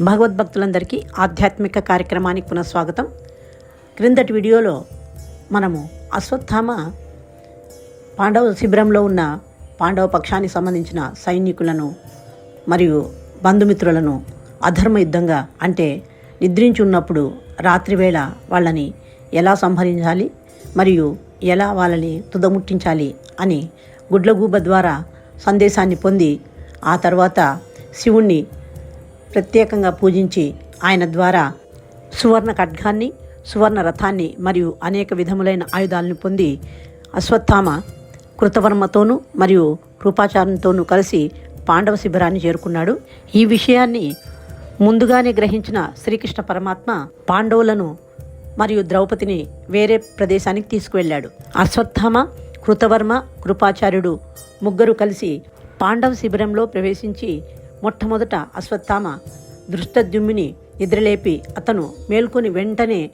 భగవద్భక్తులందరికీ ఆధ్యాత్మిక కార్యక్రమానికి పునఃస్వాగతం. క్రిందటి వీడియోలో మనము అశ్వత్థామ పాండవ శిబిరంలో ఉన్న పాండవ పక్షానికి సంబంధించిన సైనికులను మరియు బంధుమిత్రులను అధర్మ యుద్ధంగా అంటే నిద్రించి ఉన్నప్పుడు రాత్రివేళ వాళ్ళని ఎలా సంహరించాలి మరియు ఎలా వాళ్ళని తుదముట్టించాలి అని గుడ్లగూబ ద్వారా సందేశాన్ని పొంది ఆ తర్వాత శివుణ్ణి ప్రత్యేకంగా పూజించి ఆయన ద్వారా సువర్ణ ఖడ్గాన్ని సువర్ణ రథాన్ని మరియు అనేక విధములైన ఆయుధాలను పొంది అశ్వత్థామ కృతవర్మతోనూ మరియు కృపాచారంతోనూ కలిసి పాండవ శిబిరాన్ని చేరుకున్నాడు. ఈ విషయాన్ని ముందుగానే గ్రహించిన శ్రీకృష్ణ పరమాత్మ పాండవులను మరియు ద్రౌపదిని వేరే ప్రదేశానికి తీసుకువెళ్ళాడు. అశ్వత్థామ కృతవర్మ కృపాచార్యుడు ముగ్గురు కలిసి పాండవ శిబిరంలో ప్రవేశించి మొట్టమొదట అశ్వత్థామ దృష్టద్యుమ్మిని నిద్రలేపి అతను మేల్కొని వెంటనే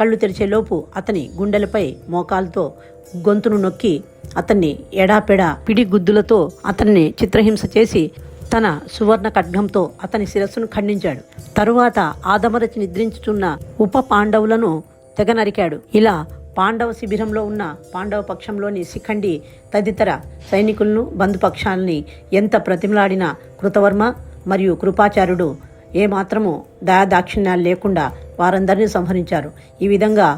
కళ్ళు తెరిచేలోపు అతని గుండెలపై మోకాలతో గొంతును నొక్కి అతన్ని ఎడాపెడా పిడి గుద్దులతో అతన్ని చిత్రహింస చేసి తన సువర్ణ ఖడ్గంతో అతని శిరస్సును ఖండించాడు. తరువాత ఆదమరచి నిద్రించుచున్న ఉప పాండవులను తెగ నరికాడు. ఇలా పాండవ శిబిరంలో ఉన్న పాండవ పక్షంలోని శిఖండి తదితర సైనికులను బంధుపక్షాలని ఎంత ప్రతిమలాడిన కృతవర్మ మరియు కృపాచార్యుడు ఏమాత్రము దయాదాక్షిణ్యాలు లేకుండా వారందరినీ సంహరించారు. ఈ విధంగా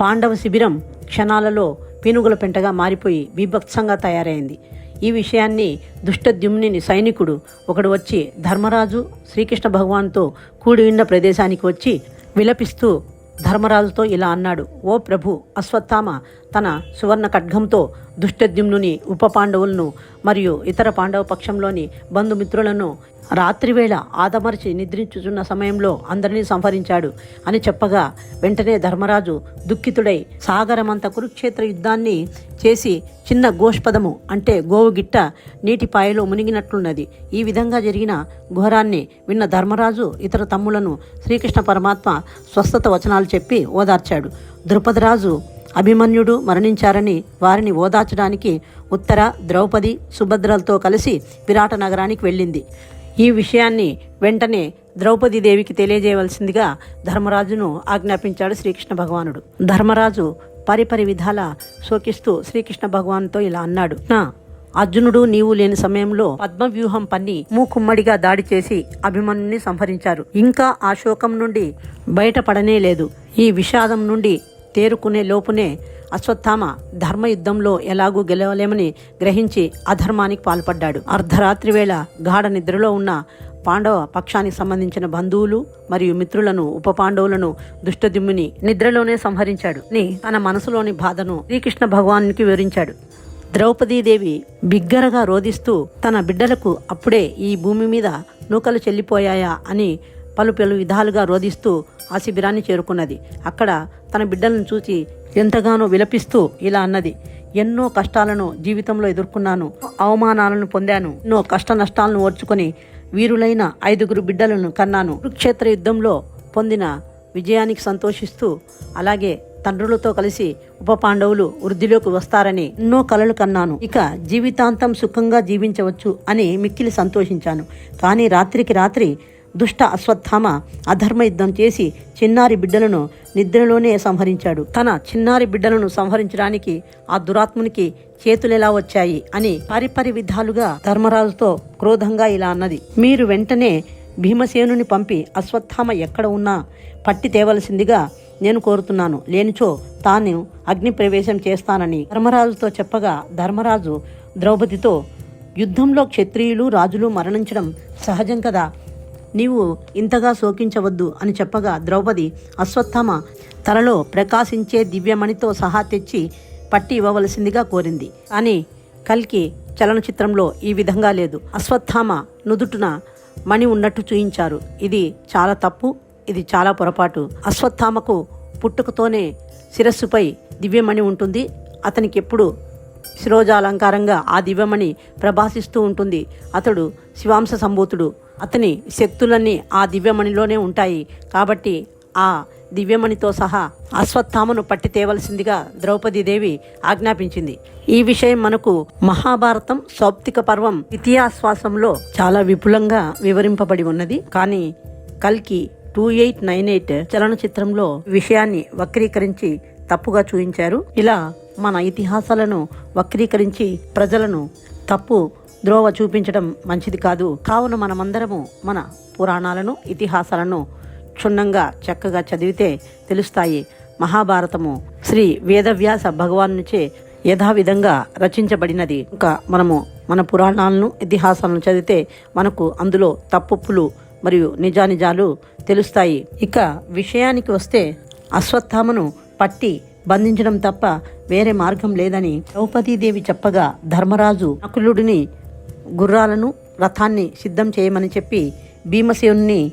పాండవ శిబిరం క్షణాలలో పీనుగుల పెంటగా మారిపోయి బీభత్సంగా తయారైంది. ఈ విషయాన్ని దుష్టద్యుమ్ని సైనికుడు ఒకడు వచ్చి ధర్మరాజు శ్రీకృష్ణ భగవాన్తో కూడి ఉన్న ప్రదేశానికి వచ్చి విలపిస్తూ ధర్మరాజుతో ఇలా అన్నాడు ఓ ప్రభు అశ్వత్థామ తన సువర్ణ ఖడ్గంతో దుష్టద్యుమ్నుని ఉప పాండవులను మరియు ఇతర పాండవ పక్షంలోని బంధుమిత్రులను రాత్రివేళ ఆదమరిచి నిద్రించుచున్న సమయంలో అందరినీ సంహరించాడు అని చెప్పగా వెంటనే ధర్మరాజు దుఃఖితుడై సాగరమంత కురుక్షేత్ర యుద్ధాన్ని చేసి చిన్న గోష్పదము అంటే గోవుగిట్ట నీటిపాయలో మునిగినట్లున్నది. ఈ విధంగా జరిగిన ఘోరాన్ని విన్న ధర్మరాజు ఇతర తమ్ములను శ్రీకృష్ణ పరమాత్మ స్వస్థత వచనాలు చెప్పి ఓదార్చాడు. ద్రుపదరాజు అభిమన్యుడు మరణించారని వారిని ఓదార్చడానికి ఉత్తర ద్రౌపది సుభద్రలతో కలిసి విరాట నగరానికి వెళ్ళింది. ఈ విషయాన్ని వెంటనే ద్రౌపది దేవికి తెలియజేయవలసిందిగా ధర్మరాజును ఆజ్ఞాపించాడు శ్రీకృష్ణ భగవానుడు. ధర్మరాజు పరిపరి విధాల శోకిస్తూ శ్రీకృష్ణ భగవానుతో ఇలా అన్నాడు. నా అర్జునుడు నీవు లేని సమయంలో పద్మవ్యూహం పన్ని మూకుమ్మడిగా దాడి చేసి అభిమన్యుని సంహరించారు. ఇంకా ఆ శోకం నుండి బయటపడనే లేదు. ఈ విషాదం నుండి తేరుకునే లోపునే అశ్వత్థామ ధర్మయుద్ధంలో ఎలాగూ గెలవలేమని గ్రహించి అధర్మానికి పాల్పడ్డాడు. అర్ధరాత్రి వేళ గాఢ నిద్రలో ఉన్న పాండవ పక్షానికి సంబంధించిన బంధువులు మరియు మిత్రులను ఉప పాండవులను దుష్టదిమ్ముని నిద్రలోనే సంహరించాడు. అని తన మనసులోని బాధను శ్రీకృష్ణ భగవానునికి వివరించాడు. ద్రౌపదీదేవి బిగ్గరగా రోధిస్తూ తన బిడ్డలకు అప్పుడే ఈ భూమి మీద నూకలు చెల్లిపోయాయా అని పలు పలు విధాలుగా రోధిస్తూ ఆ శిబిరాన్ని చేరుకున్నది. అక్కడ తన బిడ్డలను చూసి ఎంతగానో విలపిస్తూ ఇలా అన్నది. ఎన్నో కష్టాలను జీవితంలో ఎదుర్కొన్నాను. అవమానాలను పొందాను. ఎన్నో కష్ట నష్టాలను ఓర్చుకొని వీరులైన ఐదుగురు బిడ్డలను కన్నాను. కురుక్షేత్ర యుద్ధంలో పొందిన విజయానికి సంతోషిస్తూ అలాగే తండ్రులతో కలిసి ఉప పాండవులు వృద్ధిలోకి వస్తారని ఎన్నో కలలు కన్నాను. ఇక జీవితాంతం సుఖంగా జీవించవచ్చు అని మిక్కిలి సంతోషించాను. కానీ రాత్రికి రాత్రి దుష్ట అశ్వత్థామ అధర్మ యుద్ధం చేసి చిన్నారి బిడ్డలను నిద్రలోనే సంహరించాడు. తన చిన్నారి బిడ్డలను సంహరించడానికి ఆ దురాత్మునికి చేతులెలా వచ్చాయి అని పరిపరి విధాలుగా ధర్మరాజుతో క్రోధంగా ఇలా అన్నది. మీరు వెంటనే భీమసేనుని పంపి అశ్వత్థామ ఎక్కడ ఉన్నా పట్టి తేవలసిందిగా నేను కోరుతున్నాను. లేనిచో తాను అగ్ని ప్రవేశం చేస్తానని ధర్మరాజుతో చెప్పగా ధర్మరాజు ద్రౌపదితో యుద్ధంలో క్షత్రియులు రాజులు మరణించడం సహజం కదా? నీవు ఇంతగా శోకించవద్దు అని చెప్పగా ద్రౌపది అశ్వత్థామ తలలో ప్రకాశించే దివ్యమణితో సహా తెచ్చి పట్టి ఇవ్వవలసిందిగా కోరింది. అని కల్కి చలనచిత్రంలో ఈ విధంగా లేదు. అశ్వత్థామ నుదుటున మణి ఉన్నట్టు చూయించారు. ఇది చాలా తప్పు ఇది చాలా పొరపాటు. అశ్వత్థామకు పుట్టుకతోనే శిరస్సుపై దివ్యమణి ఉంటుంది. అతనికి ఎప్పుడు శిరోజాలంకారంగా ఆ దివ్యమణి ప్రభాసిస్తూ ఉంటుంది. అతడు శివాంశ సంభూతుడు. అతని శక్తులన్నీ ఆ దివ్యమణిలోనే ఉంటాయి. కాబట్టి ఆ దివ్యమణితో సహా అశ్వత్థామను పట్టి తేవలసిందిగా ద్రౌపదీదేవి ఆజ్ఞాపించింది. ఈ విషయం మనకు మహాభారతం సౌప్తిక పర్వం ఇతిహాస్వాసంలో చాలా విపులంగా వివరింపబడి ఉన్నది. కానీ కల్కి టూ ఎయిట్ నైన్ ఎయిట్ చలనచిత్రంలో విషయాన్ని వక్రీకరించి తప్పుగా చూపించారు. ఇలా మన ఇతిహాసాలను వక్రీకరించి ప్రజలను తప్పు ద్రోవ చూపించడం మంచిది కాదు. కావున మనమందరము మన పురాణాలను ఇతిహాసాలను క్షుణ్ణంగా చక్కగా చదివితే తెలుస్తాయి. మహాభారతము శ్రీ వేదవ్యాస భగవానుచే యథావిధంగా రచించబడినది. ఇంకా మనము మన పురాణాలను ఇతిహాసాలను చదివితే మనకు అందులో తప్పులు మరియు నిజానిజాలు తెలుస్తాయి. ఇక విషయానికి వస్తే అశ్వత్థామను పట్టి బంధించడం తప్ప వేరే మార్గం లేదని ద్రౌపదీదేవి చెప్పగా ధర్మరాజు నకులుడిని గుర్రాలను రథాన్ని సిద్ధం చేయమని చెప్పి భీమసేనుని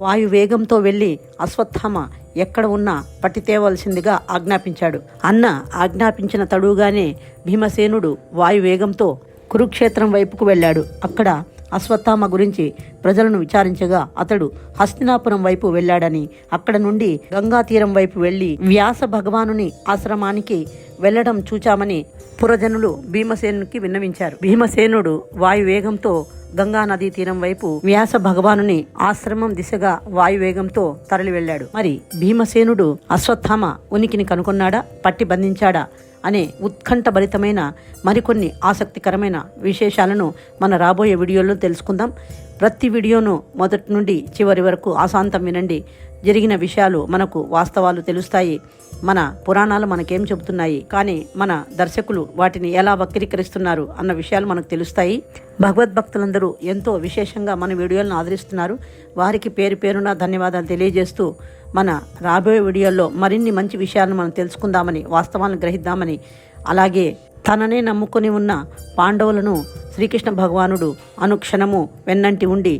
వాయువేగంతో వెళ్ళి అశ్వత్థామ ఎక్కడ ఉన్నా పట్టి తేవలసిందిగా ఆజ్ఞాపించాడు. అన్న ఆజ్ఞాపించిన తడుగానే భీమసేనుడు వాయువేగంతో కురుక్షేత్రం వైపుకు వెళ్ళాడు. అక్కడ అశ్వత్థామ గురించి ప్రజలను విచారించగా అతడు హస్తినాపురం వైపు వెళ్ళాడని అక్కడ నుండి గంగా తీరం వైపు వెళ్ళి వ్యాస భగవానుని ఆశ్రమానికి వెళ్ళడం చూచామని పురజనులు భీమసేనునికి విన్నవించారు. భీమసేనుడు వాయువేగంతో గంగా నదీ తీరం వైపు వ్యాస భగవానుని ఆశ్రమం దిశగా వాయువేగంతో తరలి వెళ్ళాడు మరి భీమసేనుడు అశ్వత్థామ ఉనికిని కనుగొన్నాడా? పట్టి బంధించాడా? అనే ఉత్కంఠభరితమైన మరికొన్ని ఆసక్తికరమైన విశేషాలను మన రాబోయే వీడియోలో తెలుసుకుందాం. ప్రతి వీడియోను మొదటి నుండి చివరి వరకు ఆశాంతం వినండి. జరిగిన విషయాలు మనకు వాస్తవాలు తెలుస్తాయి. మన పురాణాలు మనకేం చెబుతున్నాయి? కానీ మన దర్శకులు వాటిని ఎలా వక్రీకరిస్తున్నారు అన్న విషయాలు మనకు తెలుస్తాయి. భగవద్భక్తులందరూ ఎంతో విశేషంగా మన వీడియోలను ఆదరిస్తున్నారు. వారికి పేరు పేరున ధన్యవాదాలు తెలియజేస్తూ మన రాబోయే వీడియోల్లో మరిన్ని మంచి విషయాలను మనం తెలుసుకుందామని వాస్తవాలను గ్రహిద్దామని అలాగే తననే నమ్ముకొని ఉన్న పాండవులను శ్రీకృష్ణ భగవానుడు అనుక్షణము వెన్నంటి ఉండి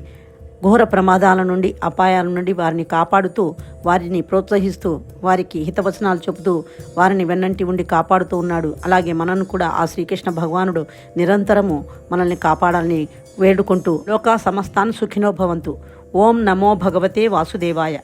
ఘోర ప్రమాదాల నుండి అపాయాల నుండి వారిని కాపాడుతూ వారిని ప్రోత్సహిస్తూ వారికి హితవచనాలు చెబుతూ వారిని వెన్నంటి ఉండి కాపాడుతూ ఉన్నాడు. అలాగే మనను కూడా ఆ శ్రీకృష్ణ భగవానుడు నిరంతరము మనల్ని కాపాడాలని వేడుకుంటూ లోకా సమస్తాన్ సుఖినో భవంతు. ఓం నమో భగవతే వాసుదేవాయ.